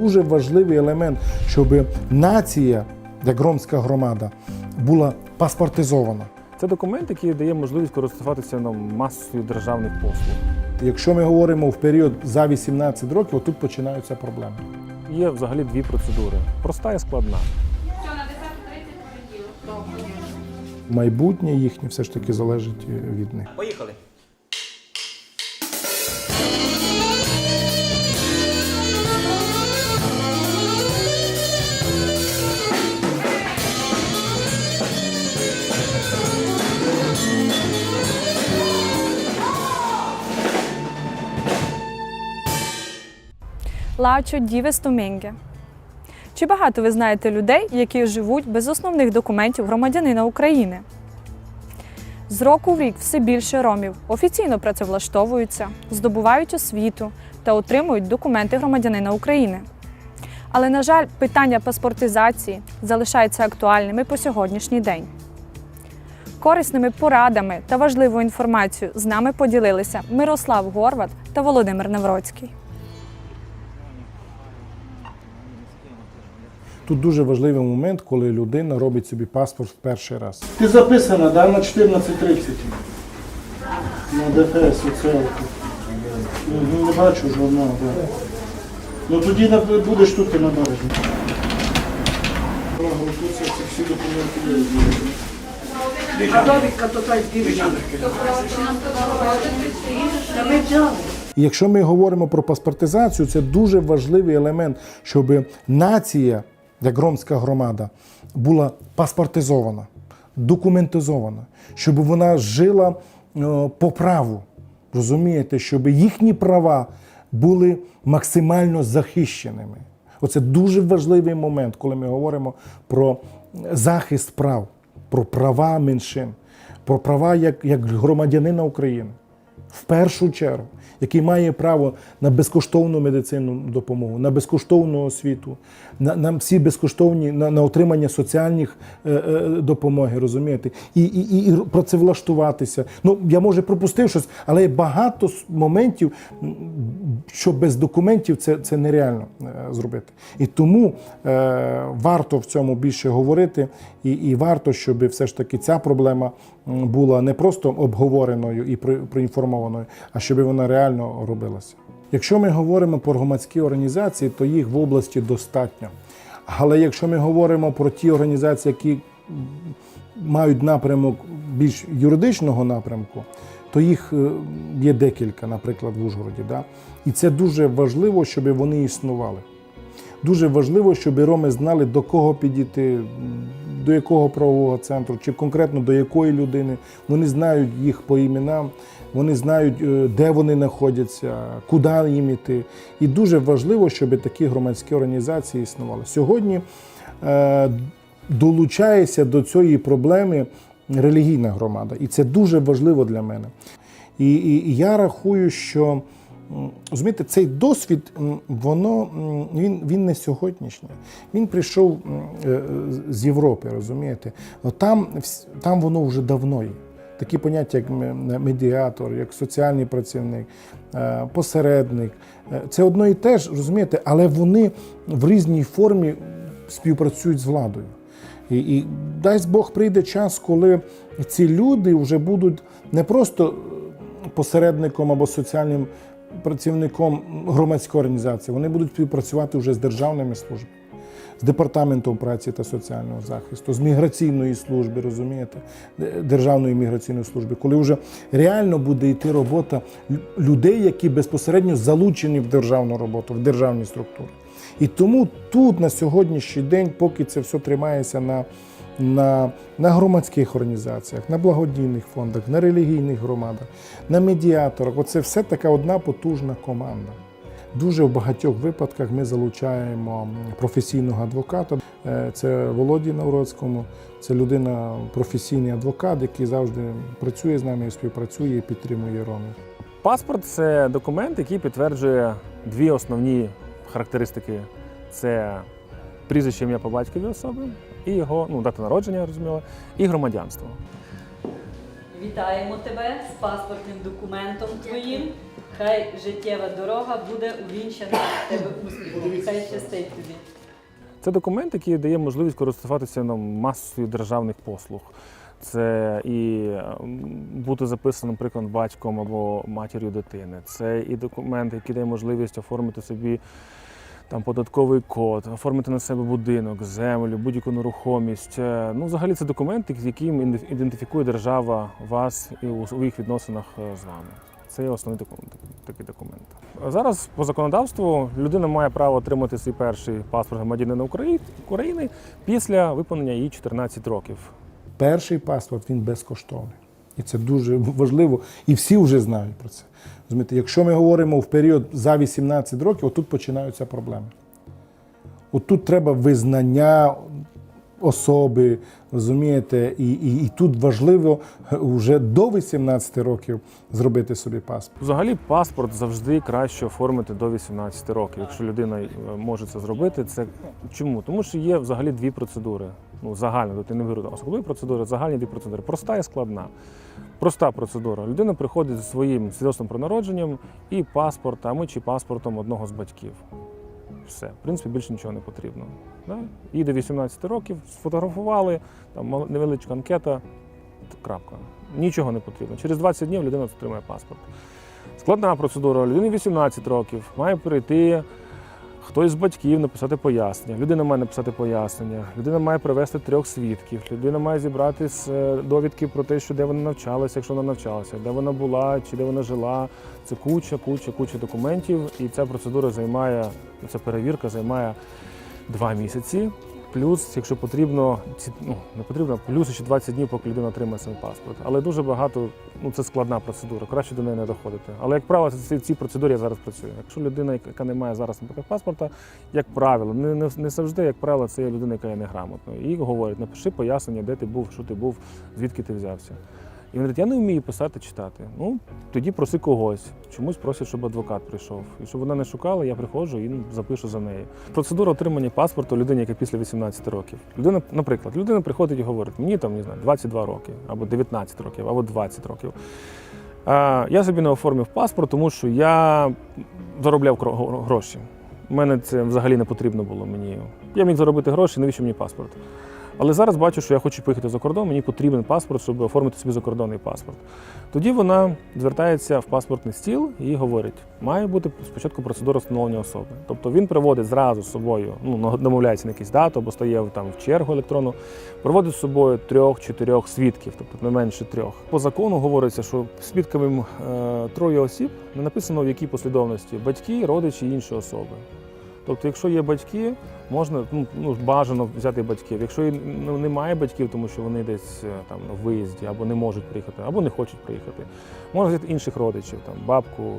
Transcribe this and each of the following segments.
Дуже важливий елемент, щоб нація, як ромська громада, була паспортизована. Це документ, який дає можливість користуватися ну, масою державних послуг. Якщо ми говоримо в період за 18 років, отут починаються проблеми. Є взагалі дві процедури: проста і складна. Все, на 10.30 понеділок. Майбутнє їхнє все ж таки залежить е, від них. Поїхали. Лачо Дівес Томінге. Чи багато ви знаєте людей, які живуть без основних документів громадянина України? З року в рік все більше ромів офіційно працевлаштовуються, здобувають освіту та отримують документи громадянина України. Але, на жаль, питання паспортизації залишається актуальними по сьогоднішній день. Корисними порадами та важливою інформацією з нами поділилися Мирослав Горват та Володимир Навроцький. Тут дуже важливий момент, коли людина робить собі паспорт в перший раз. Ти записана, да, на 14.30. На ДФС. Угу, не бачу журнал, да. Ну тоді будеш тут і на березні. Всі документи є. А довідка то та дівчина. Та ми взяли. І якщо ми говоримо про паспортизацію, це дуже важливий елемент, щоб нація, як ромська громада, була паспортизована, документизована, щоб вона жила е, по праву. Розумієте, щоб їхні права були максимально захищеними. Оце дуже важливий момент, коли ми говоримо про захист прав, про права меншин, про права як, як громадянина України в першу чергу, який має право на безкоштовну медицинну допомогу, на безкоштовну освіту, на, на всі безкоштовні на, на отримання соціальних е, е, допомоги, розумієте, і, і, і, працевлаштуватися. Ну я може пропустив щось, але є багато моментів, що без документів це, це нереально е, зробити. І тому е, варто в цьому більше говорити, і, і варто, щоб все ж таки ця проблема була не просто обговореною і проінформованою, а щоб вона реально робилася. Якщо ми говоримо про громадські організації, то їх в області достатньо. Але якщо ми говоримо про ті організації, які мають напрямок більш юридичного напрямку, то їх е, є декілька, наприклад, в Ужгороді. Да? І це дуже важливо, щоб вони існували. Дуже важливо, щоб роми знали, до кого підійти, до якого правового центру, чи конкретно до якої людини. Вони знають їх по іменам, вони знають, е, де вони знаходяться, куди їм іти. І дуже важливо, щоб такі громадські організації існували. Сьогодні е, долучається до цієї проблеми релігійна громада, і це дуже важливо для мене. І, і, і я рахую, що розумієте, цей досвід, воно він, він не сьогоднішній. Він прийшов е, з Європи, розумієте? Там, там воно вже давно є. Такі поняття, як медіатор, як соціальний працівник, е, посередник. Е, Це одно і те ж, розумієте, але вони в різній формі співпрацюють з владою. І, і дасть Бог прийде час, коли ці люди вже будуть не просто посередником або соціальним працівником громадської організації, вони будуть співпрацювати вже з державними службами, з департаментом праці та соціального захисту, з міграційної служби, розумієте, Державної міграційної служби, коли вже реально буде йти робота людей, які безпосередньо залучені в державну роботу, в державні структури. І тому тут на сьогоднішній день, поки це все тримається на, на, на громадських організаціях, на благодійних фондах, на релігійних громадах, на медіаторах, оце все така одна потужна команда. Дуже в багатьох випадках ми залучаємо професійного адвоката. Е, Це Володі Навроцькому, це людина, професійний адвокат, який завжди працює з нами, співпрацює і підтримує ромів. Паспорт це документ, який підтверджує дві основні характеристики: це прізвище ім'я по батькові особи і його ну, дата народження, розуміло, і громадянство. Вітаємо тебе з паспортним документом твоїм. Хай життєва дорога буде увінчана в тебе успіхом. Хай щастить тобі. Це документ, який дає можливість користуватися нам масою державних послуг. Це і бути записаним, наприклад, батьком або матір'ю дитини. Це і документ, який дає можливість оформити собі там податковий код, оформити на себе будинок, землю, будь-яку нерухомість. Е, Ну, взагалі, це документ, яким ідентифікує держава вас і у своїх відносинах е, з вами. Це є основний документ, такий документ. Зараз по законодавству людина має право отримати свій перший паспорт громадянина України після виповнення її 14 років. Перший паспорт він безкоштовний. І це дуже важливо. І всі вже знають про це. Розумієте, якщо ми говоримо в період за 18 років, отут починаються проблеми. Отут треба визнання особи, розумієте, і, і, і тут важливо вже до 18 років зробити собі паспорт. Взагалі, паспорт завжди краще оформити до 18 років. Якщо людина е, може це зробити, це чому? Тому що є взагалі дві процедури. Ну, загально, тут я не говорю особливі процедури, загальні дві процедури. Проста і складна. Проста процедура. Людина приходить зі своїм свідоцтвом про народженням і паспортом, чи паспортом одного з батьків. Все, в принципі, більше нічого не потрібно. Да? І до 18 років сфотографували, там невеличка анкета, крапка. Нічого не потрібно. Через 20 днів людина отримає паспорт. Складна процедура. Людині 18 років, має прийти хтось з батьків написати пояснення. Людина має написати пояснення, людина має привести трьох свідків, людина має зібрати е, довідки про те, що де вона навчалася, якщо вона навчалася, де вона була чи де вона жила. Це куча, куча, куча документів, і ця процедура займає, ця перевірка займає два місяці. Плюс, якщо потрібно, ну не потрібно, плюс ще 20 днів, поки людина отримає свій паспорт. Але дуже багато, ну це складна процедура, краще до неї не доходити. Але як правило, ці, ці процедурі я зараз працюю. Якщо людина, яка не має зараз наприклад, паспорта, як правило, не, не, не завжди, як правило, це є людина, яка є неграмотною. І говорить, напиши пояснення, де ти був, що ти був, звідки ти взявся. І він говорить, я не вмію писати, читати. Ну, тоді проси когось. Чомусь просять, щоб адвокат прийшов. І щоб вона не шукала, я приходжу і запишу за неї. Процедура отримання паспорту людині, яка після 18 років. Людина, наприклад, людина приходить і говорить, мені там не знаю, 22 роки, або 19 років, або 20 років. А, я собі не оформив паспорт, тому що я заробляв гроші. У мене це взагалі не потрібно було мені. Я міг заробити гроші, навіщо мені паспорт? Але зараз бачу, що я хочу поїхати за кордон, мені потрібен паспорт, щоб оформити собі закордонний паспорт. Тоді вона звертається в паспортний стіл і говорить: має бути спочатку процедура встановлення особи. Тобто він приводить зразу з собою, ну домовляється на якусь дату або стає там в чергу електронну, приводить з собою трьох-чотирьох свідків, тобто не менше трьох. По закону говориться, що свідками е, троє осіб не написано в якій послідовності батьки, родичі і інші особи. Тобто, якщо є батьки, можна ну, ну бажано взяти батьків. Якщо ну, немає батьків, тому що вони десь е, там на виїзді або не можуть приїхати, або не хочуть приїхати, можна взяти інших родичів, там бабку,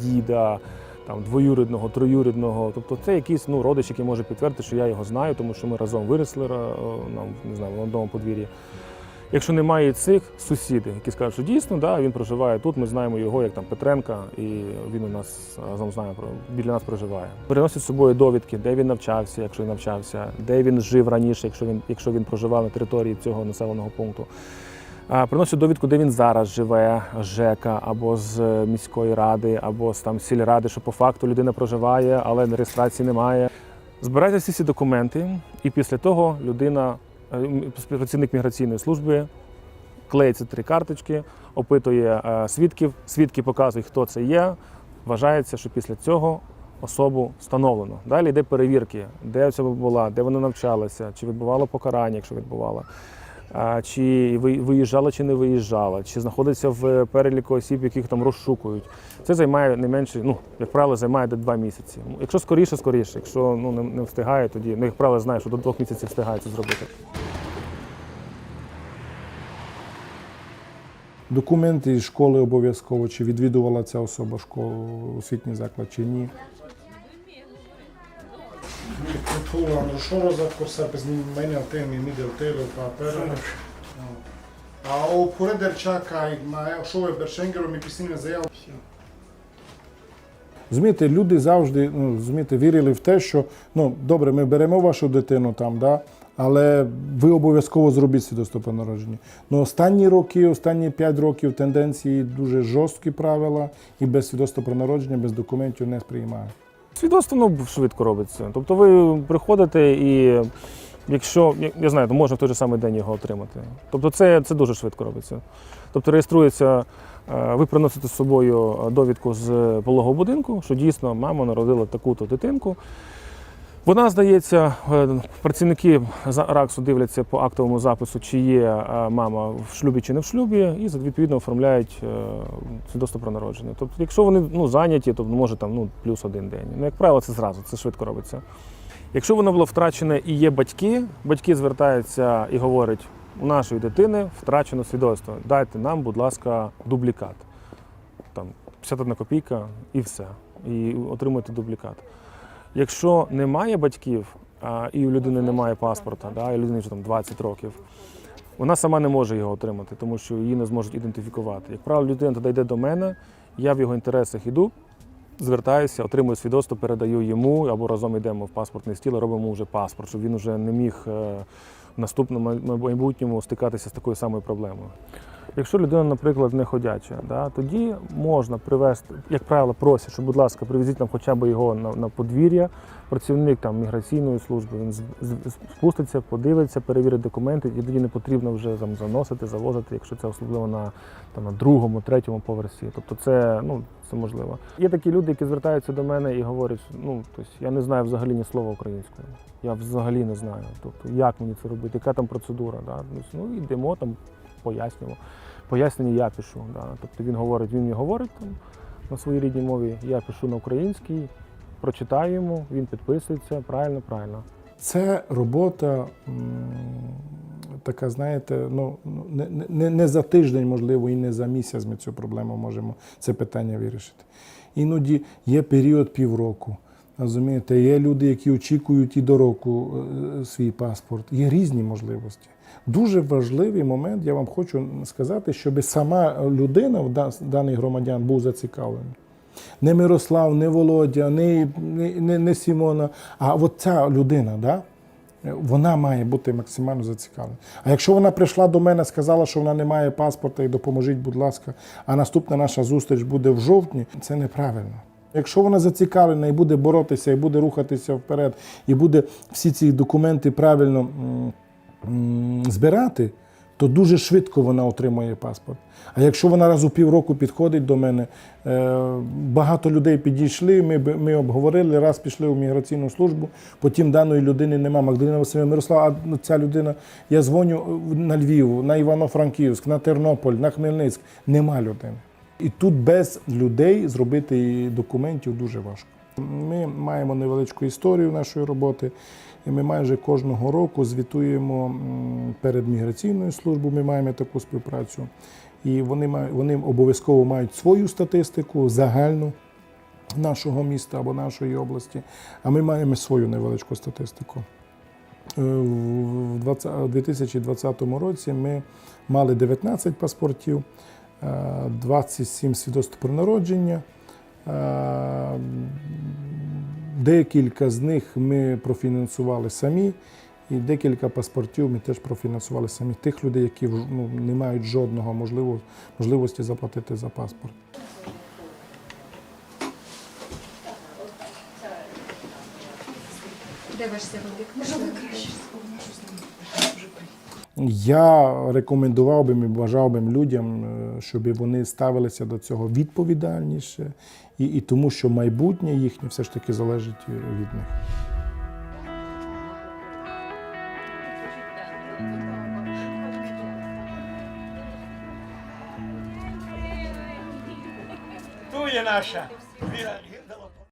діда, там двоюрідного, троюрідного. Тобто це якийсь ну, родич, який може підтвердити, що я його знаю, тому що ми разом виросли е, нам, не знаю, в одному подвір'ї. Якщо немає цих сусіди, які скажуть, що дійсно да, він проживає тут, ми знаємо його як там Петренка, і він у нас разом з нами біля нас проживає. Приносять з собою довідки, де він навчався, якщо він навчався, де він жив раніше, якщо він, якщо він проживав на території цього населеного пункту. Приносять довідку, де він зараз живе, ЖЕКа або з міської ради, або з там сільради, що по факту людина проживає, але реєстрації немає. Збирайте всі ці документи, і після того людина, працівник міграційної служби, клеїться три карточки, опитує е, свідків, свідки показують, хто це є. Вважається, що після цього особу встановлено. Далі йде перевірки, де особа була, де вона навчалася, чи відбувало покарання, якщо відбувало. Чи ви- виїжджала, чи не виїжджала, чи знаходиться в переліку осіб, яких там розшукують. Це займає не менше, ну, як правило, займає до два місяці. Якщо скоріше, скоріше. Якщо ну, не, не встигає, тоді, ну, як правило, знаю, що до двох місяців встигає це зробити. Документи із школи обов'язково, чи відвідувала ця особа школу, освітній заклад, чи ні. Am ușor za cursa pe meni al temi mi del telo pa per. A o poreder čaka i ma šove beršengero mi pisine za ja. Розумієте, люди завжди ну, розумієте, вірили в те, що ну добре, ми беремо вашу дитину там, да, Але ви обов'язково зробіть свідоцтво про народження. Ну, останні роки, останні 5 років тенденції дуже жорсткі правила, і без свідоцтва про народження, без документів не сприймають. Свідоцтво ну, швидко робиться. Тобто ви приходите і якщо, я- знаю, то можна в той же самий день його отримати. Тобто це, це дуже швидко робиться. Тобто реєструється, е, ви приносите з собою довідку з пологового будинку, що дійсно мама народила таку-то дитинку. Вона здається, е, працівники РАКСу дивляться по актовому запису, чи є е, мама в шлюбі чи не в шлюбі, і відповідно оформляють е, свідоцтво про народження. Тобто, якщо вони ну, зайняті, то може там ну, плюс один день. Ну, як правило, це зразу, це швидко робиться. Якщо воно було втрачене і є батьки, батьки звертаються і говорять, у нашої дитини втрачено свідоцтво. Дайте нам, будь ласка, дублікат. Там 51 копійка і все. І отримуєте дублікат. Якщо немає батьків, і у людини немає паспорта, да, і людині вже там 20 років, вона сама не може його отримати, тому що її не зможуть ідентифікувати. Як правило, людина тоді йде до мене, я в його інтересах іду, звертаюся, отримую свідоцтво, передаю йому або разом йдемо в паспортний стіл, робимо вже паспорт, щоб він вже не міг е, в наступному майбутньому стикатися з такою самою проблемою. Якщо людина, наприклад, не ходяча, да, тоді можна привезти, як правило, просять, що, будь ласка, привезіть нам хоча б його на, на подвір'я. Працівник там міграційної служби він спуститься, подивиться, перевірить документи, і тоді не потрібно вже там заносити, завозити, якщо це особливо на, там, на другому, третьому поверсі. Тобто це, ну, це можливо. Є такі люди, які звертаються до мене і говорять, ну, тобто, я не знаю взагалі ні слова українською. Я взагалі не знаю. Тобто, як мені це робити, яка там процедура. Да? Ну, йдемо там, пояснюємо. Пояснення я пишу. Да? Тобто він говорить, він мені говорить там на своїй рідній мові, я пишу на українській, прочитаю йому, він підписується, правильно, правильно. Це робота така, знаєте, ну не, не, не за тиждень, можливо, і не за місяць ми цю проблему можемо це питання вирішити. Іноді є період півроку. Розумієте, є люди, які очікують і до року е, свій паспорт. Є різні можливості. Дуже важливий момент, я вам хочу сказати, щоб сама людина, в даний громадян, був зацікавлений. Не Мирослав, не Володя, не, не, не, Сімона, а от ця людина, да? вона має бути максимально зацікавлена. А якщо вона прийшла до мене, сказала, що вона не має паспорта і допоможіть, будь ласка, а наступна наша зустріч буде в жовтні, це неправильно. Якщо вона зацікавлена і буде боротися, і буде рухатися вперед, і буде всі ці документи правильно збирати, то дуже швидко вона отримує паспорт. А якщо вона раз у півроку підходить до мене, е, багато людей підійшли, ми, ми обговорили, раз пішли у міграційну службу, потім даної людини нема. Магдалина Васильівна Мирослава, а ну, ця людина, я дзвоню на Львів, на Івано-Франківськ, на Тернополь, на Хмельницьк. Нема людини. І тут без людей зробити документів дуже важко. Ми маємо невеличку історію нашої роботи, і ми майже кожного року звітуємо перед міграційною службою. Ми маємо таку співпрацю. І вони вони обов'язково мають свою статистику загальну нашого міста або нашої області. А ми маємо свою невеличку статистику. Е, В 20 у 2020 році ми мали 19 паспортів, е, 27 свідоцтв про народження. Е, Декілька з них ми профінансували самі, і декілька паспортів ми теж профінансували самі. Тих людей, які ну, не мають жодного можливо, можливості заплатити за паспорт. Я рекомендував би і бажав би людям, е, щоб вони ставилися до цього відповідальніше, і, і тому, що майбутнє їхнє все ж таки залежить е, від них. Naša. Vila-